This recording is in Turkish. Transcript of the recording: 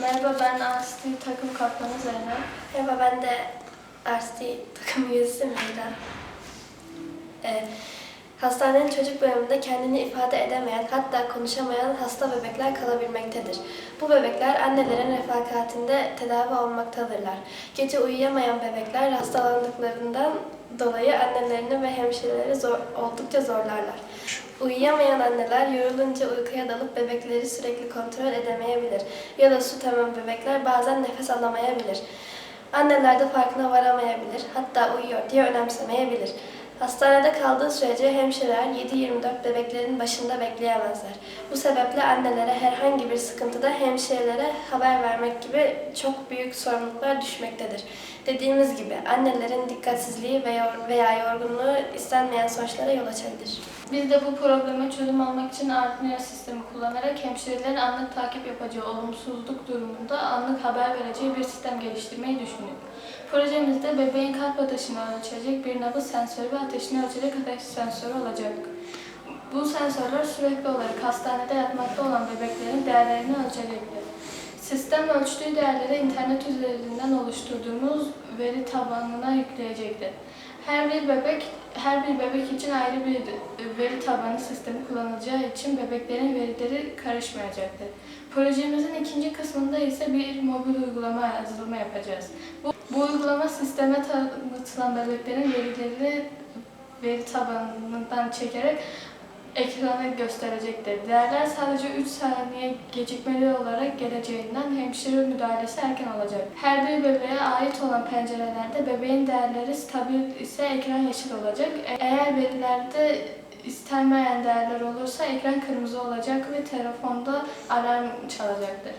Merhaba ben RCT takım kaptanı Zeynep. Merhaba ben de RCT takım üyesi Meyla. Ee, hastanenin çocuk bölümünde kendini ifade edemeyen hatta konuşamayan hasta bebekler kalabilmektedir. Bu bebekler annelerin refakatinde tedavi olmaktadırlar. Gece uyuyamayan bebekler hastalandıklarından dolayı annelerini ve hemşireleri zor, oldukça zorlarlar. Uyuyamayan anneler yorulunca uykuya dalıp bebekleri sürekli kontrol edemeyebilir. Ya da süt emen bebekler bazen nefes alamayabilir. Anneler de farkına varamayabilir, hatta uyuyor diye önemsemeyebilir. Hastanede kaldığı sürece hemşireler 7-24 bebeklerin başında bekleyemezler. Bu sebeple annelere herhangi bir sıkıntıda hemşirelere haber vermek gibi çok büyük sorumluluklar düşmektedir. Dediğimiz gibi annelerin dikkatsizliği veya yorgunluğu istenmeyen sonuçlara yol açabilir. Biz de bu probleme çözüm almak için Artmira sistemi kullanarak hemşirelerin anlık takip yapacağı olumsuzluk durumunda anlık haber vereceği bir sistem geliştirmeyi düşündük. Projemizde bebeğin kalp atışını ölçecek bir nabız sensörü ve ateşini ölçecek ateş sensörü olacak. Bu sensörler sürekli olarak hastanede yatmakta olan bebeklerin değerlerini ölçecektir. Sistem ölçtüğü değerleri internet üzerinden oluşturduğumuz veri tabanına yükleyecektir. Her bir bebek her bir bebek için ayrı bir veri tabanı sistemi kullanılacağı için bebeklerin verileri karışmayacaktır. Projemizin ikinci kısmında ise bir mobil uygulama yazılımı yapacağız. Bu, bu uygulama sisteme tanıtılan bebeklerin verileri veri tabanından çekerek ekrana gösterecektir. Değerler sadece 3 saniye gecikmeli olarak geleceğinden hemşire müdahalesi erken olacak. Her bir bebeğe ait olan pencerelerde bebeğin değerleri stabil ise ekran yeşil olacak. Eğer verilerde istenmeyen değerler olursa ekran kırmızı olacak ve telefonda alarm çalacaktır.